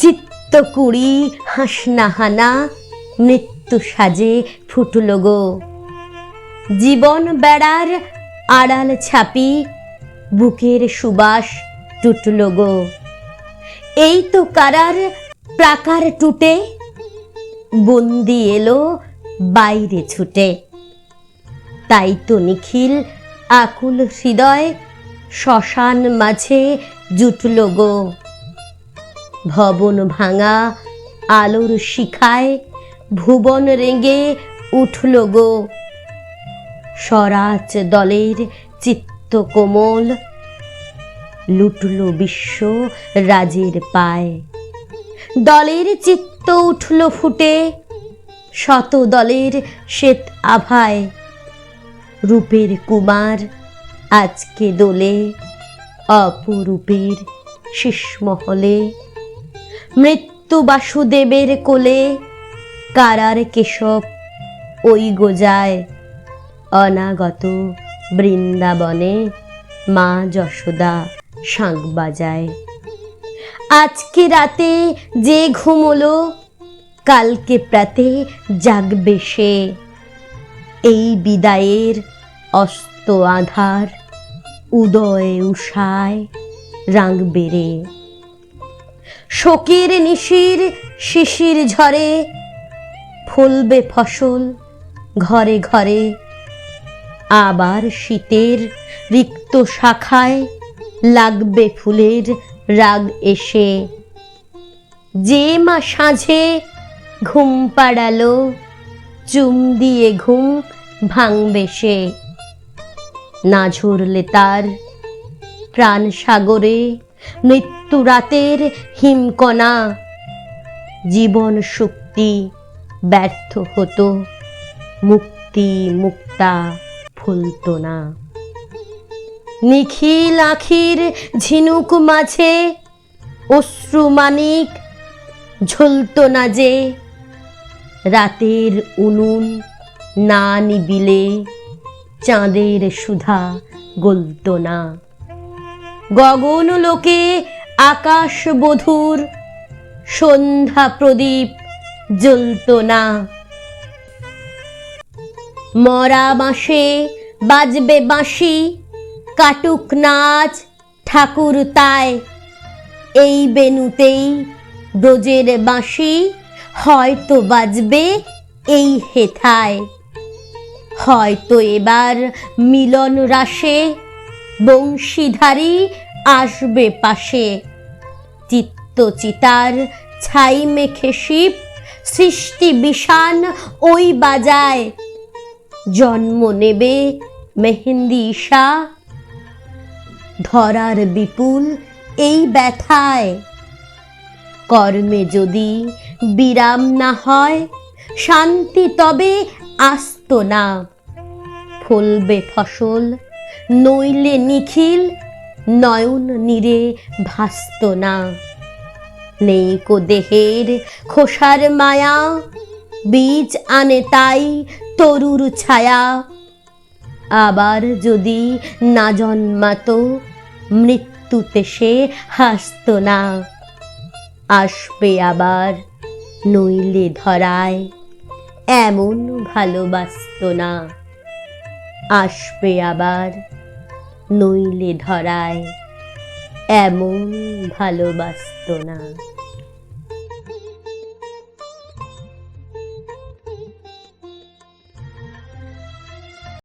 চিত্ত কুড়ি হাসনাহানা মৃত্যু সাজে ফুটল গো। জীবন বেড়ার আড়াল ছাপি, বুকের সুবাস টুটল গো। এই তো কারার প্রাকার টুটে, বন্দি এলো বাইরে ছুটে। তাই তো নিখিল আকুল হৃদয় শ্মশান মাঝে জুটল গো। ভবন ভাঙা, আলোর শিখায়, ভুবন রেঙে উঠল গো। স্বরাজ দলের চিত্ত কোমল, লুটল বিশ্ব রাজের পায়। দলের চিত্ত উঠল ফুটে, শত দলের শ্বেত আভায়। রূপের কুমার আজকে দোলে, অপরূপের শিসমহলে মৃত্যু বাসুদেবের কোলে, কারার কেশব ওই গোজায়। অনাগত বৃন্দাবনে মা যশোদা শাঁখ বাজায়। আজকে রাতে যে ঘুমলো, কালকে প্রাতে জাগবে সে। এই বিদায়ের অস্ত আধার উদয় উষায় রাঙবে রে। শোকের নিশির শিশির ঝরে, ফলবে ফসল ঘরে ঘরে। আবার শীতের রিক্ত শাখায় লাগবে ফুলের রাগ এসে। যে মা সাঁঝে ঘুম পাড়ালো, চুম দিয়ে ঘুম ভাঙবে সে। না ঝরলে তার প্রাণ সাগরে মৃত্যু রাতের হিমকণা। জীবন শক্তি ব্যর্থ হতো, মুক্তি মুক্তা ফুলত না। নিখিল আখির ঝিনুক মাঝে অশ্রু মানিক ঝুলত না যে। রাতের উনুন না নিবিলে, চাঁদের সুধা গলত না। গগন লোকে আকাশ বধুর, সন্ধ্যা প্রদীপ জ্বলত না। মরা মাসে বাজবে বাঁশি, কাটুক নাচ ঠাকুর তাই। এই বেনুতেই ব্রজের বাঁশি হয়তো বাজবে এই হেথায়। হয়তো এবার মিলন রাসে বংশীধারী আসবে পাশে। চিত্ত চিতার ছাই মেখে শিব, সৃষ্টি বিষান ওই বাজায়। জন্ম নেবে মেহেন্দি ঈশা, ধরার বিপুল এই ব্যথায়। কর্মে যদি বিরাম না হয়, শান্তি তবে আসত না। ফলবে ফসল নইলে নিখিল নয়ন নীরে ভাসত না। নেই কো দেহের খোসার মায়া, বীজ আনে তাই তরুর ছায়া। আবার যদি না জন্মাতো, মৃত্যুতে সে হাসত না। আসবে আবার নইলে ধরায়, এমন ভালোবাসত না। আসবে আবার নইলে ধরায় এমন ভালোবাসত না।